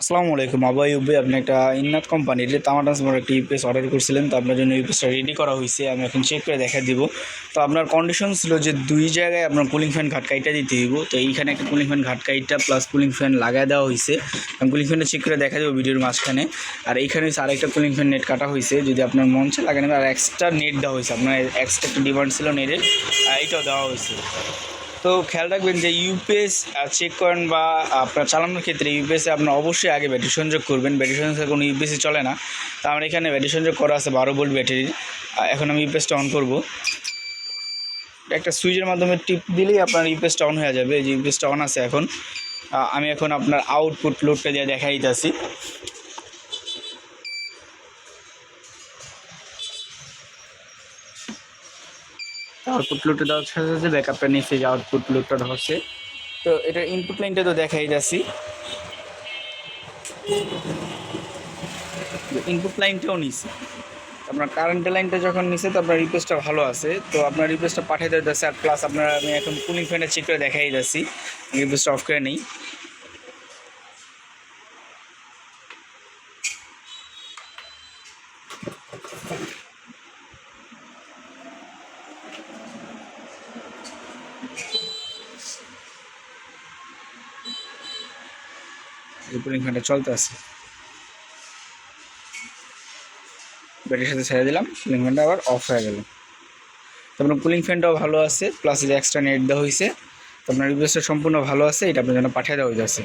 আসসালামু আলাইকুম। আবাই উবে আপনি একটা ইন্নাত কোম্পানির তামাটাস মোড় একটা ইউপিএস অর্ডার করছিলেন, তো আপনার জন্য ইউপিএসটা রেডি করা হয়েছে আমি এখন চেক করে দেখা দিব। তো আপনার কন্ডিশন ছিল যে দুই জায়গায় আপনার কুলিং ফ্যান ঘাটকাইটা দিতে দিব তো এইখানে একটা কুলিং ফ্যান ঘাটকাইটা প্লাস কুলিং ফ্যান লাগাই দেওয়া হয়েছে আমি কুলিং ফ্যানটা চেক করে দেখা দেবো ভিডিওর মাঝখানে। আর এইখানে হচ্ছে আরেকটা কুলিং ফ্যান নেট কাটা হয়েছে যদি আপনার মন চায় লাগানো। আর এক্সট্রা নেট দেওয়া হয়েছে আপনার এক্সট্রা একটা ডিমান্ড ছিল নেটের এইটাও দেওয়া হয়েছে তো খেয়াল রাখবেন যে ইউপিএস চেক করেন বা আপনার চালানোর ক্ষেত্রে ইউপিএসে আপনার অবশ্যই আগে ব্যাটারি সংযোগ করবেন। ব্যাটারি সংযোগ কোনো ইউপিএসি চলে না। তো আমার এখানে ব্যাটারি সংযোগ করা আছে বারো ভোল্ট ব্যাটারি এখন আমি ইউপিএসটা অন করব। একটা সুইচের মাধ্যমে টিপ দিলেই আপনার ইউপিএসটা অন হয়ে যাবে। এই যে ইউপিএসটা অন আছে এখন। আমি এখন আপনার আউটপুট লোডটা দিয়ে দেখাই আউটপুট লোডটা দেওয়ার সাথে সাথে ব্যাকআপটা নিচে যে আউটপুট লোডটা ধরছে। তো এটা ইনপুট লাইনটা তো দেখাই যাচ্ছি। ইনপুট লাইনটাও নিছে আপনার কারেন্টের লাইনটা যখন নিছে তো আপনার রিকোয়েস্টটা ভালো আছে। তো আপনার রিকোয়েস্টটা পাঠিয়ে দেওয়া যাচ্ছে আর প্লাস আপনার আমি এখন কুলিং ফ্যানটা চেক করে দেখাই যাচ্ছি। রিকোয়েস্টটা অফ করে নেই। কুলিং ফ্যানটা চলতে আছে। ব্যাটারির সাথে ছেড়ে দিলাম কুলিং ফ্যানটা আবার অফ হয়ে গেল। তারপরে কুলিং ফ্যানটাও ভালো আছে প্লাস যে এক্সট্রা নেট দেওয়া হয়েছে তারপরে রিভিউসটা সম্পূর্ণ ভালো আছে, এটা আপনার জন্য পাঠিয়ে দেওয়া হয়েছে